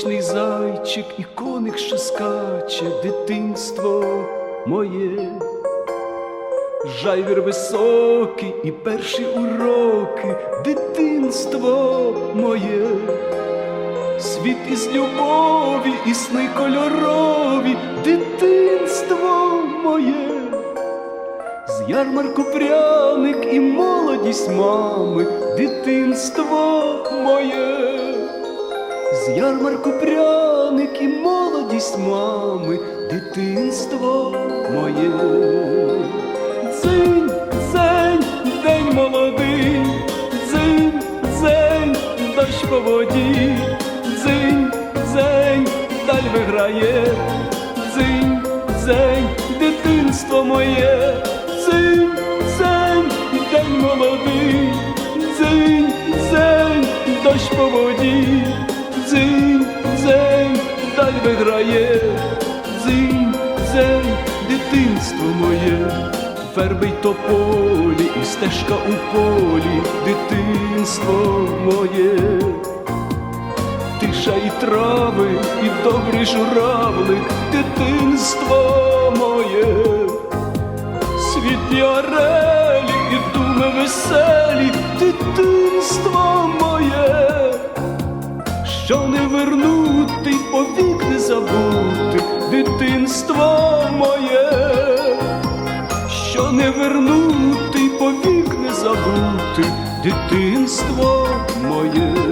сонячний зайчик і коник що скаче, дитинство моє. Жайвір високий і перші уроки, дитинство моє, світ із любові, і сни кольорові, дитинство моє, з ярмарку пряник і молодість мами, дитинство моє, з ярмарку пряник і молодість мами, дитинство моє. Дзинь, дзень, день молодий, дзинь, дзень, дощ по воді, дзинь, дзень, даль виграє, дзинь, дзень, дитинство моє, дзинь, дзень, день молодий, дзинь, дзень, дощ по воді, виграє, дзинь, дзень, дитинство моє. Верби й тополі, і стежка у полі, дитинство моє, тиша і трави, і добрий журавлик, дитинство моє, світлі орелі і думи веселі, дитинство моє, що не вернути, повік не забути, дитинство моє що не вернути, повік не забути дитинство моє.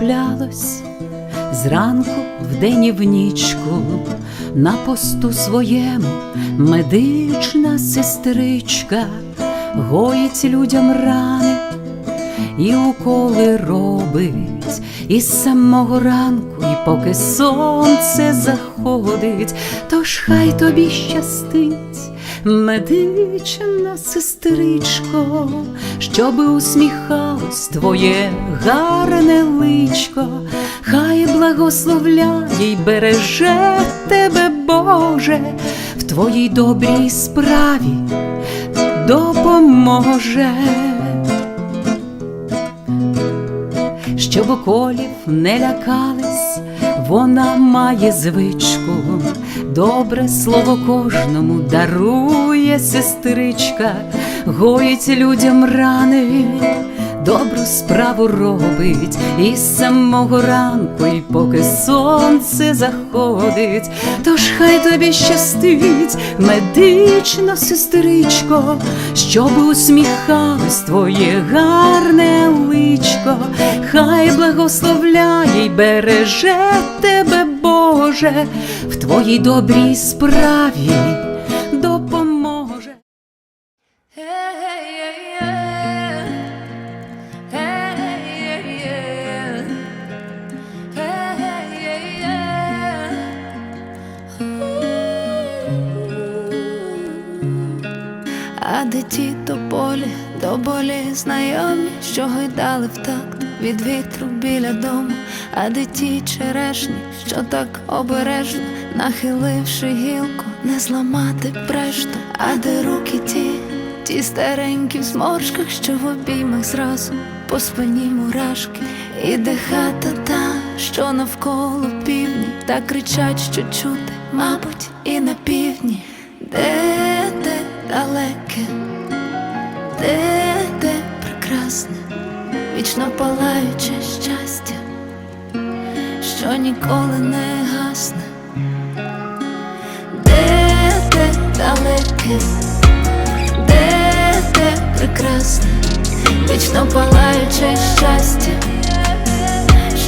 Не траплялось. Зранку, вдень і в нічку, на посту своєму медична сестричка гоїть людям рани і уколи робить. Із самого ранку, і поки сонце заходить, тож хай тобі щастить, медична сестричко, щоби усміхалось твоє гарне личко, хай благословляє й береже тебе, Боже, в твоїй добрій справі допоможе. Щоб уколів не лякались, вона має звичку, добре слово кожному дарує сестричка, гоїть людям рани, добру справу робить. І з самого ранку, і поки сонце заходить, тож хай тобі щастить, медична сестричко, щоб усміхалось твоє гарне личко, хай благословляє й береже тебе, Боже, в твоїй добрій справі знайомі, що гойдали в такт від вітру біля дому, а де ті черешні, що так обережно, нахиливши гілку, не зламати прешту, а де руки ті, ті старенькі в зморшках, що в обіймах зразу по спині мурашки, і де хата та, що навколо півдні, та кричать, що чути, мабуть, і на півдні, де те далеке, де те вічно палаюче щастя, що ніколи не гасне, де те далеке, де те прекрасне, вічно палаюче щастя,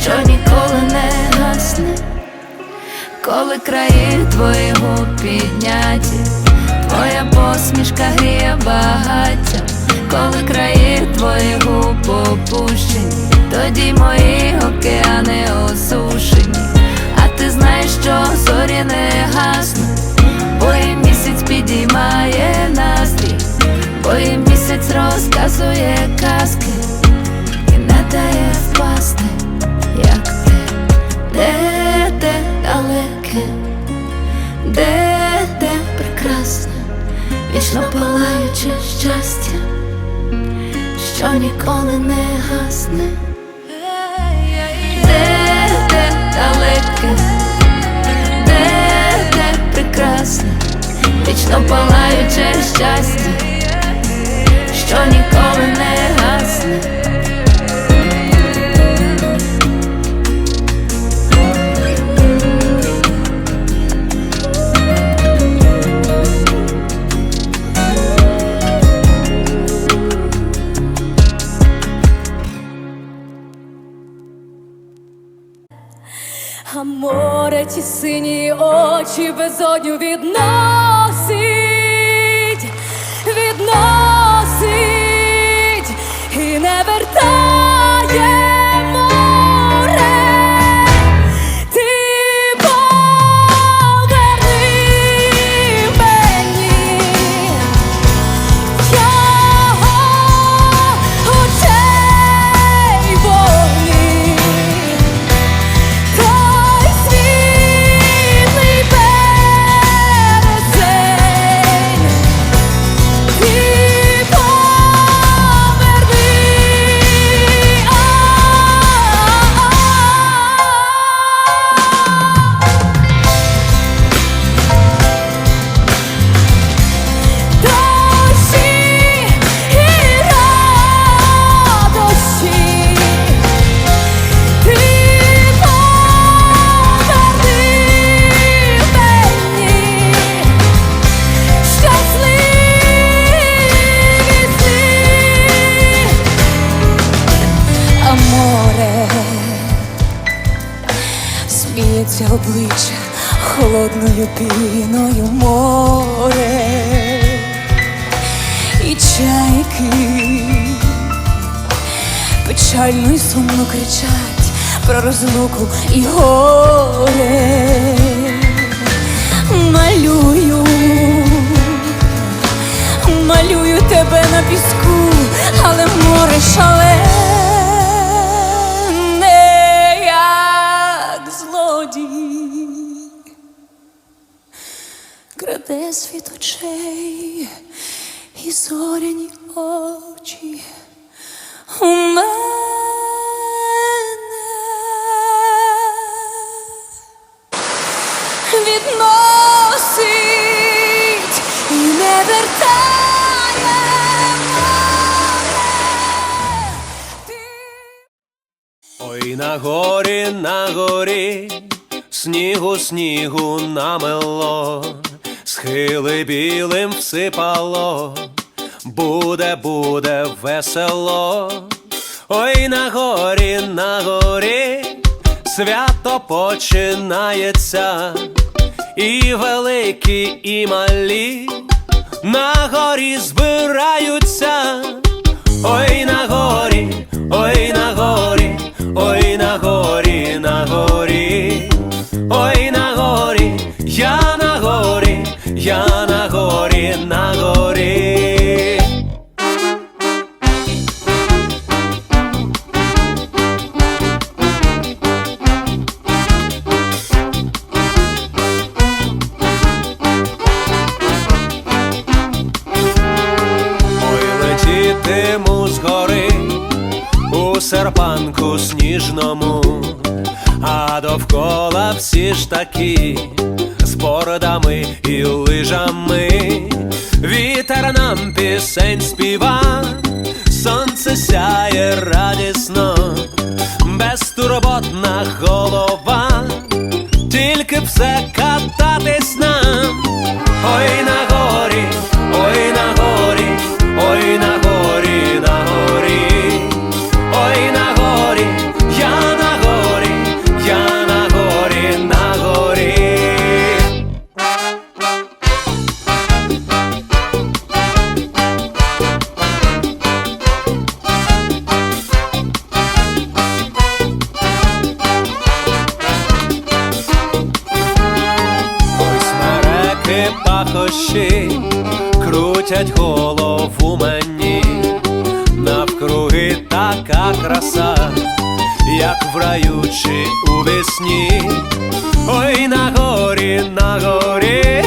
що ніколи не гасне, коли краї твої губ підняті, твоя посмішка гріє багаття, коли краї твої губ опущені, тоді мої океани осушені, а ти знаєш, що зорі не гаснуть, бо і місяць підіймає настрій, бо і місяць розказує казки. І не дає впасти, як ти, де те далеке, де те прекрасне, вічно палаюче щастя що ніколи не гасне. Де, де далеке, очі від відносить, піною море і чайки печально й сумно кричать про розлуку і горе. Малюю, малюю тебе на піску, але море шалене, Краде світ очей і зоряні очі у мене відносить і не вертає. Ти Ой, на горі, на горі, снігу, снігу намело, схили білим всипало, буде, буде весело. Ой, на горі, на горі, свято починається, і великі, і малі на горі збираються. Всі ж такі з бородами і лижами. Вітер нам пісень співа, сонце сяє радісно, безтурботна голова, тільки б все кататись нам. Ой на горі, ой на горі, дні, крутять голову мені, навкруги така краса, як в раю чи у весні, ой на горі, на горі,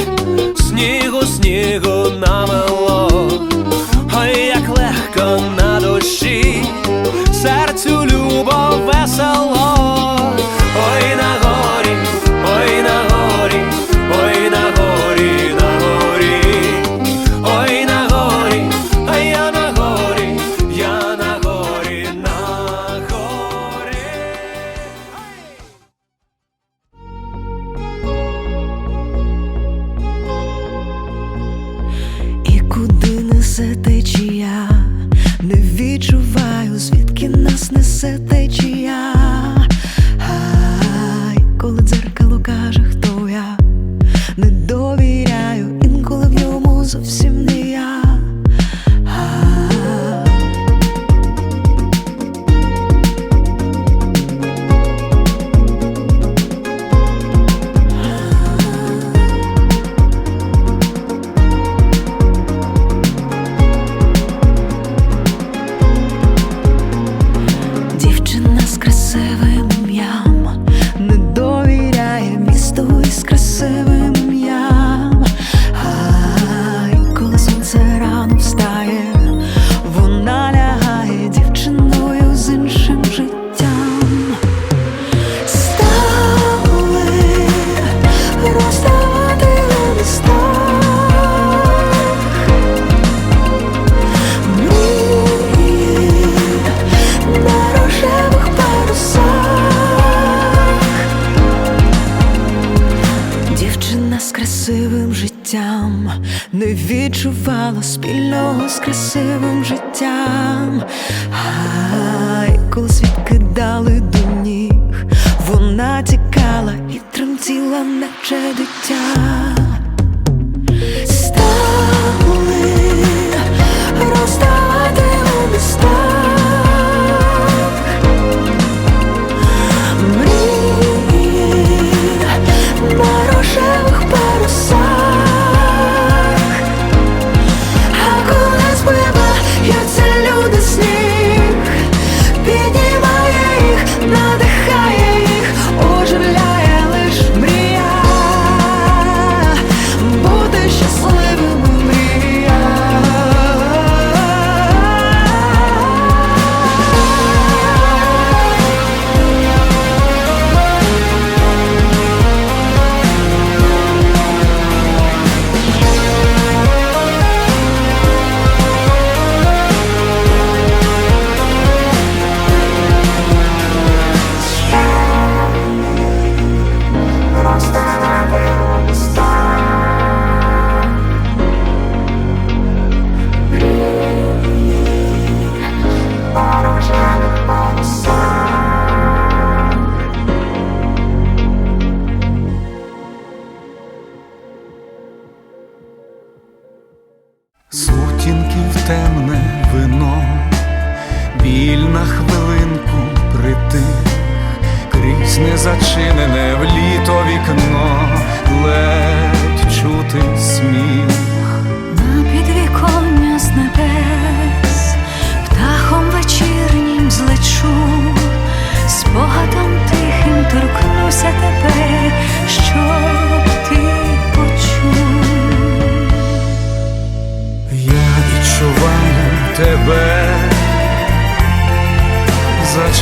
снігу, снігу намело, ой, як легко на душі, серцю любо весело. несе течія, не відчуваю, звідки нас несе течія. Хай, коли дзеркало каже, хто я не довіряю, інколи в ньому зовсім.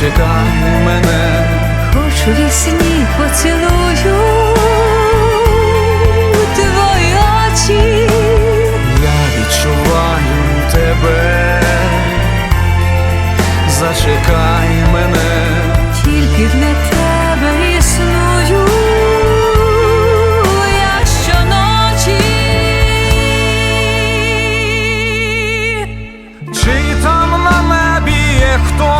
чекай мене, хоч у вісні поцілую твої очі, я відчуваю тебе, зачекай мене, тільки в не тебе існую. Щоночі. Чи на небі є хто?